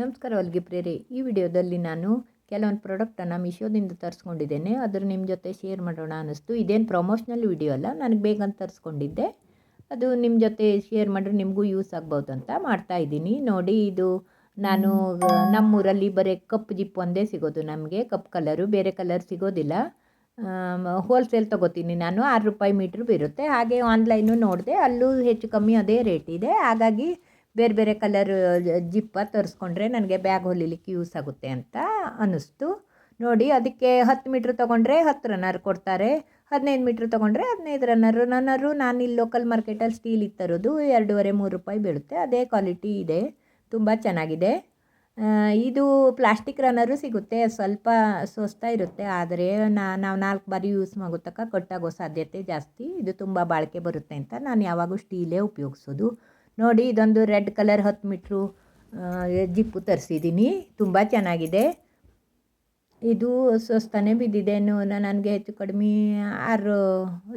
ನಮಸ್ಕಾರ ಹೊಲಿಗೆ ಪ್ರೇರೆ. ಈ ವಿಡಿಯೋದಲ್ಲಿ ನಾನು ಕೆಲವೊಂದು ಪ್ರಾಡಕ್ಟನ್ನು ಮಿಶೋದಿಂದ ತರಿಸ್ಕೊಂಡಿದ್ದೇನೆ. ಅದ್ರ ನಿಮ್ಮ ಜೊತೆ ಶೇರ್ ಮಾಡೋಣ ಅನ್ನಿಸ್ತು. ಇದೇನು ಪ್ರಮೋಷ್ನಲ್ ವಿಡಿಯೋ ಅಲ್ಲ, ನನಗೆ ಬೇಗಂತ ತರಿಸ್ಕೊಂಡಿದ್ದೆ. ಅದು ನಿಮ್ಮ ಜೊತೆ ಶೇರ್ ಮಾಡಿದ್ರೆ ನಿಮಗೂ ಯೂಸ್ ಆಗ್ಬೋದು ಅಂತ ಮಾಡ್ತಾ ಇದ್ದೀನಿ. ನೋಡಿ, ಇದು ನಾನು ನಮ್ಮೂರಲ್ಲಿ ಬರೀ ಕಪ್ ಜಿಪ್ ಒಂದೇ ಸಿಗೋದು ನಮಗೆ. ಕಪ್ ಕಲರು, ಬೇರೆ ಕಲರ್ ಸಿಗೋದಿಲ್ಲ. ಹೋಲ್ಸೇಲ್ ತೊಗೋತೀನಿ ನಾನು. ಆರು ರೂಪಾಯಿ ಮೀಟ್ರ್ ಬೀರುತ್ತೆ. ಹಾಗೆ ಆನ್ಲೈನು ನೋಡಿದೆ, ಅಲ್ಲೂ ಹೆಚ್ಚು ಕಮ್ಮಿ ಅದೇ ರೇಟ್ ಇದೆ. ಹಾಗಾಗಿ ಬೇರೆ ಬೇರೆ ಕಲರ್ ಜಿಪ್ಪ ತರಿಸ್ಕೊಂಡ್ರೆ ನನಗೆ ಬ್ಯಾಗ್ ಹೊಲಿಲಿಕ್ಕೆ ಯೂಸ್ ಆಗುತ್ತೆ ಅಂತ ಅನ್ನಿಸ್ತು. ನೋಡಿ, ಅದಕ್ಕೆ ಹತ್ತು ಮೀಟ್ರ್ ತೊಗೊಂಡ್ರೆ ಹತ್ತು ರನ್ನರ್ ಕೊಡ್ತಾರೆ. ಹದಿನೈದು ಮೀಟ್ರ್ ತೊಗೊಂಡ್ರೆ ಹದಿನೈದು ರನ್ನರು ರನ್ನರು ನಾನು ಇಲ್ಲಿ ಲೋಕಲ್ ಮಾರ್ಕೆಟಲ್ಲಿ ಸ್ಟೀಲ್ ಇತ್ತರೋದು ಎರಡೂವರೆ, ಮೂರು ರೂಪಾಯಿ ಬೀಳುತ್ತೆ. ಅದೇ ಕ್ವಾಲಿಟಿ ಇದೆ. ತುಂಬ ಚೆನ್ನಾಗಿದೆ. ಇದು ಪ್ಲಾಸ್ಟಿಕ್ ರನ್ನರು ಸಿಗುತ್ತೆ. ಸ್ವಲ್ಪ ಸೋಸ್ತಾ ಇರುತ್ತೆ. ಆದರೆ ನಾವು ನಾಲ್ಕು ಬಾರಿ ಯೂಸ್ ಮಾಡೋ ತಕ್ಕ ಕಟ್ಟಾಗೋ ಸಾಧ್ಯತೆ ಜಾಸ್ತಿ. ಇದು ತುಂಬ ಬಾಳಿಕೆ ಬರುತ್ತೆ ಅಂತ ನಾನು ಯಾವಾಗೂ ಸ್ಟೀಲೇ ಉಪಯೋಗಿಸೋದು. ನೋಡಿ, ಇದೊಂದು ರೆಡ್ ಕಲರ್ ಹತ್ತು ಮೀಟ್ರು ಜಿಪ್ಪು ತರಿಸಿದ್ದೀನಿ. ತುಂಬ ಚೆನ್ನಾಗಿದೆ. ಇದು ಸ್ವಸ್ತನೇ ಬಿದ್ದಿದ್ದೇನು ನನಗೆ ಹೆಚ್ಚು ಕಡಿಮೆ ಆರು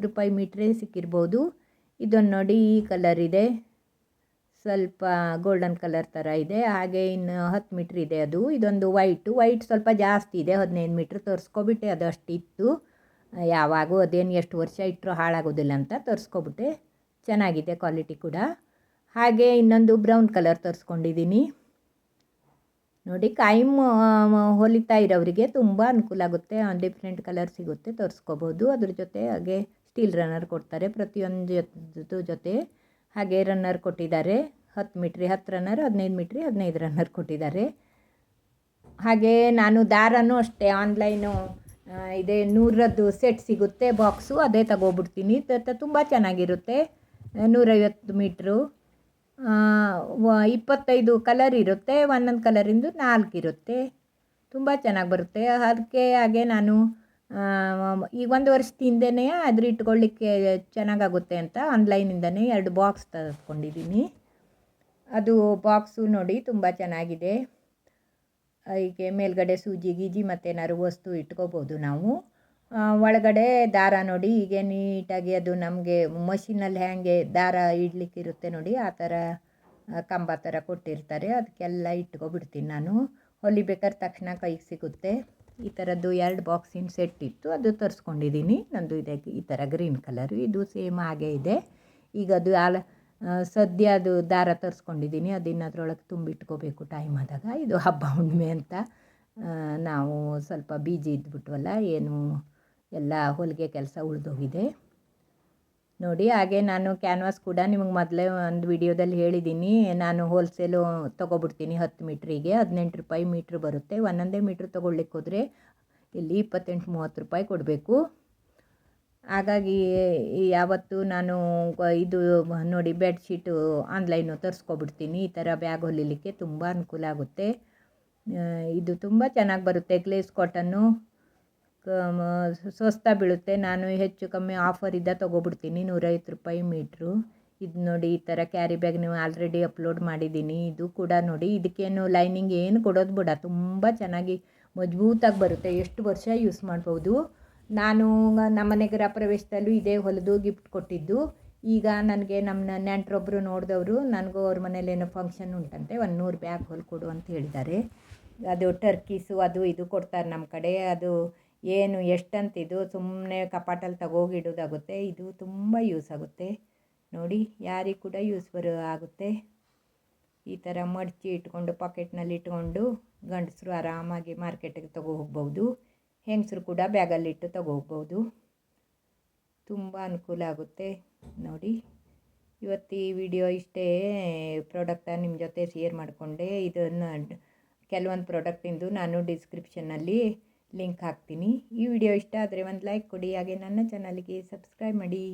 ರೂಪಾಯಿ ಮೀಟ್ರೇ ಸಿಕ್ಕಿರ್ಬೋದು. ಇದೊಂದು ನೋಡಿ, ಈ ಕಲರ್ ಇದೆ. ಸ್ವಲ್ಪ ಗೋಲ್ಡನ್ ಕಲರ್ ಥರ ಇದೆ. ಹಾಗೆ ಇನ್ನು ಹತ್ತು ಮೀಟ್ರ್ ಇದೆ ಅದು. ಇದೊಂದು ವೈಟು. ವೈಟ್ ಸ್ವಲ್ಪ ಜಾಸ್ತಿ ಇದೆ. ಹದಿನೈದು ಮೀಟ್ರ್ ತೋರಿಸ್ಕೊಬಿಟ್ಟೆ. ಅದು ಅಷ್ಟಿತ್ತು. ಯಾವಾಗೂ ಅದೇನು ಎಷ್ಟು ವರ್ಷ ಇಟ್ಟರು ಹಾಳಾಗೋದಿಲ್ಲ ಅಂತ ತೋರಿಸ್ಕೊಬಿಟ್ಟೆ. ಚೆನ್ನಾಗಿದೆ ಕ್ವಾಲಿಟಿ ಕೂಡ. ಹಾಗೆ ಇನ್ನೊಂದು ಬ್ರೌನ್ ಕಲರ್ ತರಿಸ್ಕೊಂಡಿದ್ದೀನಿ. ನೋಡಿ ಕಾಯಿಮ್ ಹೊಲಿತಾ ಇರೋರಿಗೆ ತುಂಬ ಅನುಕೂಲ ಆಗುತ್ತೆ. ಡಿಫ್ರೆಂಟ್ ಕಲರ್ ಸಿಗುತ್ತೆ, ತರಿಸ್ಕೋಬೋದು. ಅದ್ರ ಜೊತೆ ಹಾಗೆ ಸ್ಟೀಲ್ ರನ್ನರ್ ಕೊಡ್ತಾರೆ. ಪ್ರತಿಯೊಂದು ಜೊತೆ ಹಾಗೆ ರನ್ನರ್ ಕೊಟ್ಟಿದ್ದಾರೆ. ಹತ್ತು ಮೀಟ್ರಿ ಹತ್ತು ರನ್ನರ್ ಹದಿನೈದು ಮೀಟ್ರಿ ಹದಿನೈದು ರನ್ನರ್ ಕೊಟ್ಟಿದ್ದಾರೆ. ಹಾಗೆ ನಾನು ದಾರನೂ ಅಷ್ಟೇ ಆನ್ಲೈನು ಇದೆ. ನೂರದ್ದು ಸೆಟ್ ಸಿಗುತ್ತೆ ಬಾಕ್ಸು ಅದೇ ತಗೋಬಿಡ್ತೀನಿ. ತುಂಬ ಚೆನ್ನಾಗಿರುತ್ತೆ. ನೂರೈವತ್ತು ಮೀಟ್ರು ಇಪ್ಪತ್ತೈದು ಕಲರ್ ಇರುತ್ತೆ, ಒಂದೊಂದು ಕಲರಿಂದು ನಾಲ್ಕು ಇರುತ್ತೆ. ತುಂಬ ಚೆನ್ನಾಗಿ ಬರುತ್ತೆ. ಅದಕ್ಕೆ ಹಾಗೆ ನಾನು ಈಗ ಒಂದು ವರ್ಷದ ಹಿಂದೆಯೇ ಅದ್ರ ಇಟ್ಕೊಳ್ಳಿಕ್ಕೆ ಚೆನ್ನಾಗಾಗುತ್ತೆ ಅಂತ ಆನ್ಲೈನಿಂದನೇ ಎರಡು ಬಾಕ್ಸ್ ತರಿಸ್ಕೊಂಡಿದ್ದೀನಿ ಅದು ಬಾಕ್ಸು ನೋಡಿ ತುಂಬ ಚೆನ್ನಾಗಿದೆ. ಹೀಗೆ ಮೇಲುಗಡೆ ಸೂಜಿ, ಗೀಜಿ ಮತ್ತೇನಾದ್ರು ವಸ್ತು ಇಟ್ಕೋಬೋದು ನಾವು. ಒಳಗಡೆ ದಾರ ನೋಡಿ, ಹೀಗೆ ನೀಟಾಗಿ ಅದು ನಮಗೆ ಮಷಿನಲ್ಲಿ ಹೇಗೆ ದಾರ ಇಡಲಿಕ್ಕಿರುತ್ತೆ ನೋಡಿ, ಆ ಥರ ಕಂಬ ಥರ ಕೊಟ್ಟಿರ್ತಾರೆ. ಅದಕ್ಕೆಲ್ಲ ಇಟ್ಕೊಬಿಡ್ತೀನಿ ನಾನು. ಹೊಲಿಬೇಕಾದ್ರೆ ತಕ್ಷಣ ಕೈಗೆ ಸಿಗುತ್ತೆ. ಈ ಥರದ್ದು ಎರಡು ಬಾಕ್ಸಿನ ಸೆಟ್ ಇತ್ತು. ಅದು ತರಿಸ್ಕೊಂಡಿದ್ದೀನಿ. ನಂದು ಇದೆ ಈ ಥರ ಗ್ರೀನ್ ಕಲರು. ಇದು ಸೇಮ್ ಹಾಗೆ ಇದೆ. ಈಗ ಅದು ಆಲ ಸದ್ಯ ಅದು ದಾರ ತರಿಸ್ಕೊಂಡಿದ್ದೀನಿ. ಅದನ್ನು ಅದರೊಳಗೆ ತುಂಬಿಟ್ಕೋಬೇಕು ಟೈಮ್ ಆದಾಗ. ಇದು ಹಬ್ಬ ಹುಣ್ಣಿಮೆ ಅಂತ ನಾವು ಸ್ವಲ್ಪ ಬೀಜಿ ಇದ್ಬಿಟ್ವಲ್ಲ, ಏನು ಎಲ್ಲ ಹೊಲಿಗೆ ಕೆಲಸ ಉಳಿದೋಗಿದೆ. ನೋಡಿ, ಹಾಗೆ ನಾನು ಕ್ಯಾನ್ವಾಸ್ ಕೂಡ ನಿಮಗೆ ಮೊದಲೇ ಒಂದು ವಿಡಿಯೋದಲ್ಲಿ ಹೇಳಿದ್ದೀನಿ ನಾನು ಹೋಲ್ಸೇಲು ತೊಗೊಬಿಡ್ತೀನಿ ಹತ್ತು ಮೀಟ್ರಿಗೆ. ಹದಿನೆಂಟು ರೂಪಾಯಿ ಮೀಟ್ರ್ ಬರುತ್ತೆ. ಒಂದೊಂದೇ ಮೀಟ್ರ್ ತೊಗೊಳ್ಲಿಕ್ಕೆ ಹೋದರೆ ಇಲ್ಲಿ ಇಪ್ಪತ್ತೆಂಟು, ಮೂವತ್ತು ರೂಪಾಯಿ ಕೊಡಬೇಕು. ಹಾಗಾಗಿ ಯಾವತ್ತು ನಾನು ಇದು ನೋಡಿ ಬೆಡ್ಶೀಟು ಆನ್ಲೈನು ತರಿಸ್ಕೊಬಿಡ್ತೀನಿ. ಈ ಥರ ಬ್ಯಾಗ್ ಹೊಲಿಲಿಕ್ಕೆ ತುಂಬ ಅನುಕೂಲ ಆಗುತ್ತೆ. ಇದು ತುಂಬ ಚೆನ್ನಾಗಿ ಬರುತ್ತೆ. ಗ್ಲೇಸ್ ಕಾಟನ್ನು ಸ್ವಸ್ತ ಬೀಳುತ್ತೆ. ನಾನು ಹೆಚ್ಚು ಕಮ್ಮಿ ಆಫರ್ ಇದ್ದ ತೊಗೊಬಿಡ್ತೀನಿ. ನೂರೈವತ್ತು ರೂಪಾಯಿ ಮೀಟ್ರು. ಇದು ನೋಡಿ ಈ ಥರ ಕ್ಯಾರಿ ಬ್ಯಾಗ್ ನೀವು ಆಲ್ರೆಡಿ ಅಪ್ಲೋಡ್ ಮಾಡಿದ್ದೀನಿ. ಇದು ಕೂಡ ನೋಡಿ ಇದಕ್ಕೇನು ಲೈನಿಂಗ್ ಏನು ಕೊಡೋದು ಬಿಡ. ತುಂಬ ಚೆನ್ನಾಗಿ ಮಜಬೂತಾಗಿ ಬರುತ್ತೆ. ಎಷ್ಟು ವರ್ಷ ಯೂಸ್ ಮಾಡ್ಬೋದು. ನಾನು ನಮ್ಮ ಮನೆ ಗೃಹ ಪ್ರವೇಶದಲ್ಲೂ ಇದೇ ಹೊಲಿದು ಗಿಫ್ಟ್ ಕೊಟ್ಟಿದ್ದು. ಈಗ ನನಗೆ ನಮ್ಮ ನೆಂಟರೊಬ್ಬರು ನೋಡಿದವರು, ನನಗೂ ಅವ್ರ ಮನೇಲಿ ಏನೋ ಫಂಕ್ಷನ್ ಉಂಟಂತೆ. ಒಂದು ನೂರು ಬ್ಯಾಗ್ ಹೊಲ್ಕೊಡು ಅಂತ ಹೇಳಿದ್ದಾರೆ. ಅದು ಟರ್ಕೀಸು ಅದು ಇದು ಕೊಡ್ತಾರೆ ನಮ್ಮ ಕಡೆ. ಅದು ಏನು ಎಷ್ಟಂತಿದು ಸುಮ್ಮನೆ ಕಪಾಟಲ್ಲಿ ತಗೋಗಿಡೋದಾಗುತ್ತೆ, ಇದು ತುಂಬ ಯೂಸ್ ಆಗುತ್ತೆ. ನೋಡಿ, ಯಾರಿಗೆ ಕೂಡ ಯೂಸ್ ಬರ ಆಗುತ್ತೆ. ಈ ಥರ ಮಡಚಿ ಇಟ್ಕೊಂಡು ಪಾಕೆಟ್ನಲ್ಲಿ ಇಟ್ಕೊಂಡು ಗಂಡಸರು ಆರಾಮಾಗಿ ಮಾರ್ಕೆಟಿಗೆ ತಗೋ ಹೋಗ್ಬೋದು ಹೆಂಗಸರು ಕೂಡ ಬ್ಯಾಗಲ್ಲಿಟ್ಟು ತಗೋ ಹೋಗ್ಬೋದು ತುಂಬ ಅನುಕೂಲ ಆಗುತ್ತೆ. ನೋಡಿ, ಇವತ್ತು ಈ ವಿಡಿಯೋ ಇಷ್ಟೇ ಪ್ರಾಡಕ್ಟ ನಿಮ್ಮ ಜೊತೆ ಶೇರ್ ಮಾಡಿಕೊಂಡೆ. ಇದನ್ನು ಕೆಲವೊಂದು ಪ್ರಾಡಕ್ಟಿಂದು ನಾನು ಡಿಸ್ಕ್ರಿಪ್ಷನ್ನಲ್ಲಿ ಲಿಂಕ್ ಹಾಕ್ತೀನಿ. ಈ ವಿಡಿಯೋ ಇಷ್ಟ ಆದರೆ ಒಂದು ಲೈಕ್ ಕೊಡಿ. ಹಾಗೆ ನನ್ನ ಚಾನಲ್ಗೆ ಸಬ್ಸ್ಕ್ರೈಬ್ ಮಾಡಿ.